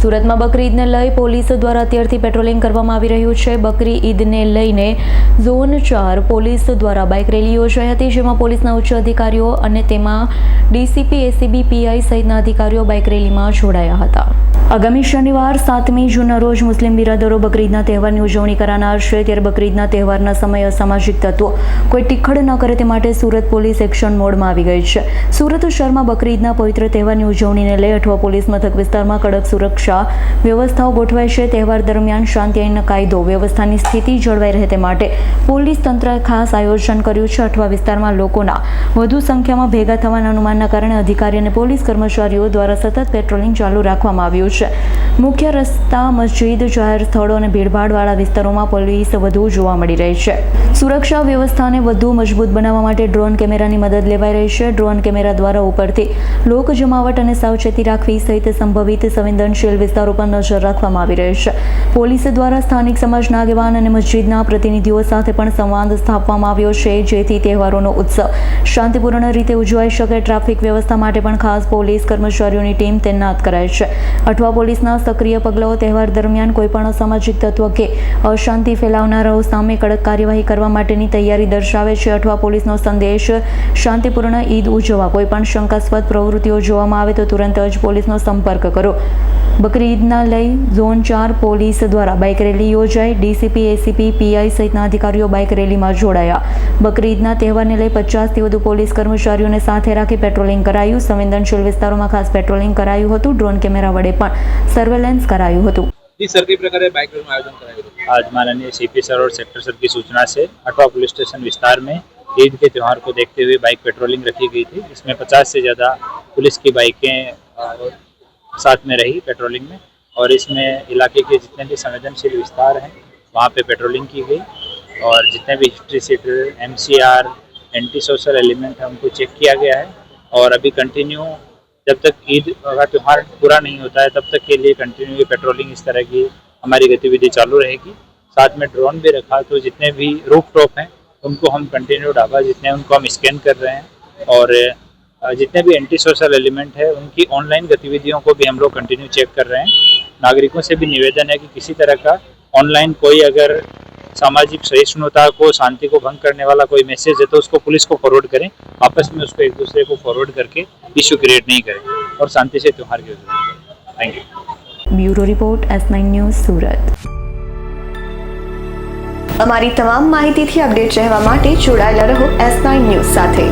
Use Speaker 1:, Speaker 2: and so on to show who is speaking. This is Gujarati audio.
Speaker 1: સુરતમાં બકરી ઈદને લઈ પોલીસ દ્વારા અત્યારથી પેટ્રોલિંગ કરવામાં આવી રહ્યું છે. બકરી ઈદને લઈને ઝોન ચાર પોલીસ દ્વારા બાઇક રેલી યોજાઈ હતી, જેમાં પોલીસના ઉચ્ચ અધિકારીઓ અને તેમાં ડીસીપી, એસીબી, પીઆઈ સહિતના અધિકારીઓ બાઇક રેલીમાં જોડાયા હતા. આગામી શનિવાર સાતમી જૂનના રોજ મુસ્લિમ બિરાદરો બકરીદના તહેવારની ઉજવણી કરનાર છે, ત્યારે બકરીદના તહેવારના સમયે અસામાજિક તત્વો કોઈ ટીખડ ન કરે તે માટે સુરત પોલીસ એક્શન મોડમાં આવી ગઈ છે. સુરત શહેરમાં બકરીદના પવિત્ર તહેવારની ઉજવણીને લઈ અઠવા પોલીસ મથક વિસ્તારમાં કડક સુરક્ષા વ્યવસ્થાઓ ગોઠવાઈ છે. તહેવાર દરમિયાન શાંતિ અને કાયદો વ્યવસ્થાની સ્થિતિ જળવાઈ રહે તે માટે પોલીસ તંત્રએ ખાસ આયોજન કર્યું છે. અઠવા વિસ્તારમાં લોકોના વધુ સંખ્યામાં ભેગા થવાના અનુમાનના કારણે અધિકારી અને પોલીસ કર્મચારીઓ દ્વારા સતત પેટ્રોલિંગ ચાલુ રાખવામાં આવ્યું છે. મુખ્ય રસ્તા, મસ્જિદ, જાહેર સ્થળો અને ભીડભાડવાળા વિસ્તારોમાં પોલીસ વધુ જોવા મળી રહી છે. સુરક્ષા વ્યવસ્થાને વધુ મજબૂત બનાવવા માટે ડ્રોન કેમેરાની મદદ લેવાઈ રહી છે. ડ્રોન કેમેરા દ્વારા ઉપરથી લોક જમાવટ અને સાવચેતી રાખવી સહિત સંભવિત સંવેદનશીલ વિસ્તારો પર નજર રાખવામાં આવી રહી છે. પોલીસ દ્વારા સ્થાનિક સમાજના આગેવાન અને મસ્જિદના પ્રતિનિધિઓ સાથે પણ સંવાદ સ્થાપવામાં આવ્યો છે, જેથી તહેવારોનો ઉત્સવ શાંતિપૂર્ણ રીતે ઉજવાઈ શકે. ટ્રાફિક વ્યવસ્થા માટે પણ ખાસ પોલીસ કર્મચારીઓની ટીમ તૈનાત કરાઈ છે. અઠવા પોલીસના સક્રિય પગલાઓ તહેવાર દરમિયાન કોઈપણ અસામાજિક તત્વ કે અશાંતિ ફેલાવનારાઓ સામે કડક કાર્યવાહી કરવા માટેની તૈયારી દર્શાવે છે. અઠવા પોલીસનો સંદેશ શાંતિપૂર્ણ ઈદ ઉજવવા. કોઈપણ શંકાસ્પદ પ્રવૃત્તિઓ જોવામાં આવે તો તુરંત જ પોલીસનો સંપર્ક કરો. બકરી ઈદના લઈ ઝોન ચાર પોલીસ દ્વારા બાઇક રેલી યોજાઈ ડીસીપી એસીપી પીઆઈ સહિતના અધિકારીઓ બાઇક રેલીમાં જોડાયા બકરી ઈદના તહેવારને લઈ પચાસથી વધુ પોલીસ કર્મચારીઓને સાથે રાખી પેટ્રોલિંગ કરાયું સંવેદનશીલ વિસ્તારોમાં ખાસ પેટ્રોલિંગ કરાયું હતું ડ્રોન કેમેરા વડે પણ સર્વેલન્સ કરાયું હતું
Speaker 2: जी सर कई प्रकार बाइक रेल में आयोजन कराया गया
Speaker 3: आज माननीय सीपी सर और सेक्टर सर की सूचना से अठवा पुलिस स्टेशन विस्तार में ईद के त्यौहार को देखते हुए बाइक पेट्रोलिंग रखी गई थी इसमें 50 से ज़्यादा पुलिस की बाइकें अ, साथ में रही पेट्रोलिंग में और इसमें इलाके के जितने भी संवेदनशील विस्तार हैं, वहाँ पे पेट्रोलिंग की गई और जितने भी history sheeter um anti social element है, उनको चेक किया गया है और अभी कंटिन्यू जब तक ईद का त्यौहार पूरा नहीं होता है, तब तक के लिए कंटिन्यू ये पेट्रोलिंग इस तरह की हमारी गतिविधि चालू रहेगी। साथ में ड्रोन भी रखा तो जितने भी रूफ टॉप हैं, उनको हम कंटिन्यू ढाबा जितने उनको हम स्कैन कर रहे हैं और जितने भी एंटी सोशल एलिमेंट है उनकी ऑनलाइन गतिविधियों को भी हम लोग कंटिन्यू चेक कर रहे हैं नागरिकों से भी निवेदन है कि किसी तरह का ऑनलाइन कोई अगर सामाजिक सहिष्णुता को शांति को भंग करने वाला कोई मैसेज है तो उसको पुलिस को फॉरवर्ड करें आपस में उसको एक दूसरे को फॉरवर्ड करके इशू क्रिएट नहीं करें और शांति से त्यौहार की उजवणी करें thank you
Speaker 1: bureau report S nine news Surat
Speaker 4: અમારી તમામ માહિતીથી અપડેટ રહેવા માટે જોડાયેલા રહો એસ નાઇન ન્યૂઝ સાથે